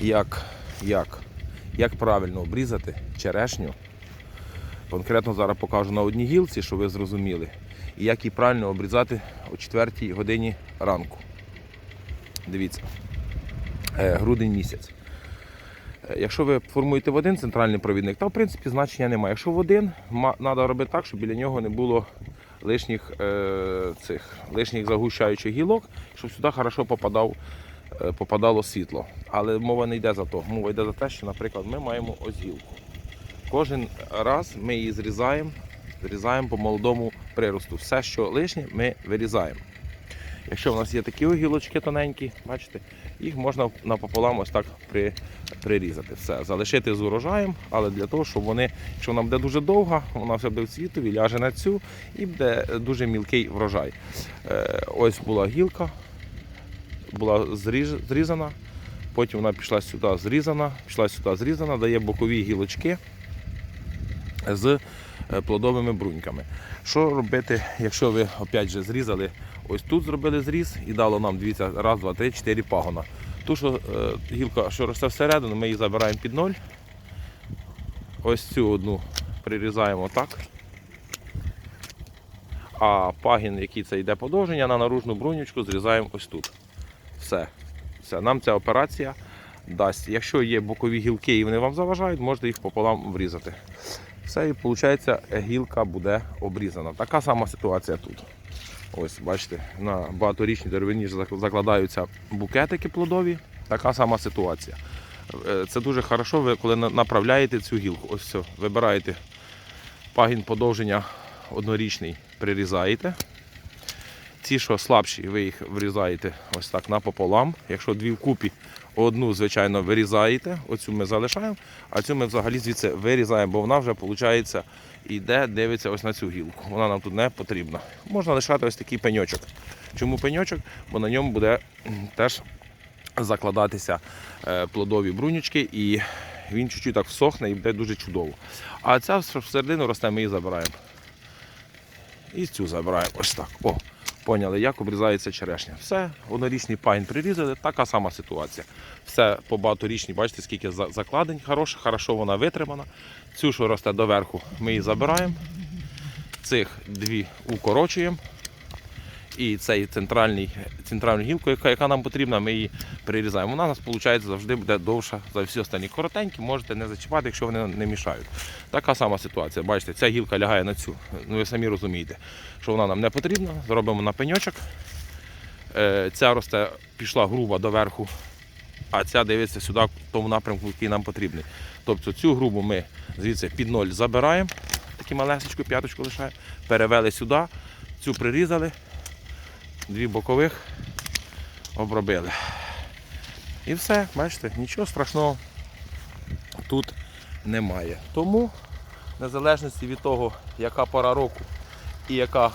як, як, як правильно обрізати черешню. Конкретно зараз покажу на одній гілці, щоб ви зрозуміли. І як її правильно обрізати о 4 годині ранку. Дивіться, Е, грудень місяць. Е, Якщо ви формуєте в один центральний провідник, то в принципі значення немає. Якщо в один, треба робити так, щоб біля нього не було лишніх, е, цих, лишніх загущаючих гілок, щоб сюди хорошо попадав, попадало світло. Але мова не йде за то. Мова йде за те, що, наприклад, ми маємо ось гілку. Кожен раз ми її зрізаємо, зрізаємо по молодому приросту. Все, що лишнє, ми вирізаємо. Якщо в нас є такі гілочки тоненькі, бачите, їх можна напополам ось так при, прирізати. Все, залишити з урожаєм, але для того, щоб вони, якщо вона буде дуже довга, вона все буде в цвітові, ляже на цю і буде дуже мілкий врожай. Е, ось була гілка, була зрізана, потім вона пішла сюди зрізана, пішла сюди зрізана, дає бокові гілочки з е, плодовими бруньками. Що робити, якщо ви опять же зрізали, ось тут зробили зріз і дало нам, дивіться, раз, два, три, чотири пагона. Ту, що е, гілка, що росте всередину, ми її забираємо під ноль. Ось цю одну прирізаємо так. А пагін, який це йде подовження, на наружну брунючку зрізаємо ось тут. Все. Все. Нам ця операція дасть. Якщо є бокові гілки і вони вам заважають, можете їх пополам врізати. Все, і виходить, гілка буде обрізана. Така сама ситуація тут. Ось, бачите, на багаторічній деревині закладаються букетики плодові. Така сама ситуація. Е, Це дуже хорошо, ви коли направляєте цю гілку. Ось все, вибираєте пагін подовження однорічний, прирізаєте. Ці, що слабші, ви їх врізаєте ось так напополам. Якщо дві вкупі, одну, звичайно, вирізаєте, оцю ми залишаємо, а цю ми взагалі звідси вирізаємо, бо вона вже, виходить, йде, дивиться ось на цю гілку. Вона нам тут не потрібна. Можна лишати ось такий пеньочок. Чому пеньочок? Бо на ньому буде теж закладатися е, плодові брунючки і він чуть-чуть так всохне і буде дуже чудово. А ця всередину росте, ми її забираємо. І цю забираємо ось так. О, поняли, як обрізається черешня. Все, однорічний пайн прирізали, така сама ситуація. Все по багаторічній, бачите, скільки закладень хороших, хорошо вона витримана. Цю, що росте доверху, ми її забираємо. Цих дві укорочуємо. І цей центральний, центральну гілку, яка, яка нам потрібна, ми її прирізаємо. Вона у нас виходить завжди буде довша за всі останні коротенькі, можете не зачіпати, якщо вони не мішають. Така сама ситуація. Бачите, ця гілка лягає на цю. Ну ви самі розумієте, що вона нам не потрібна. Зробимо на пеньочок. Е, Ця росте пішла груба доверху, а ця дивиться сюди в тому напрямку, який нам потрібний. Тобто цю грубу ми звідси під ноль забираємо, таку малесечку, п'яточку лишаємо, перевели сюди, цю прирізали, дві бокових обробили. І все, бачите, нічого страшного тут немає. Тому, незалежності від того, яка пора року і яка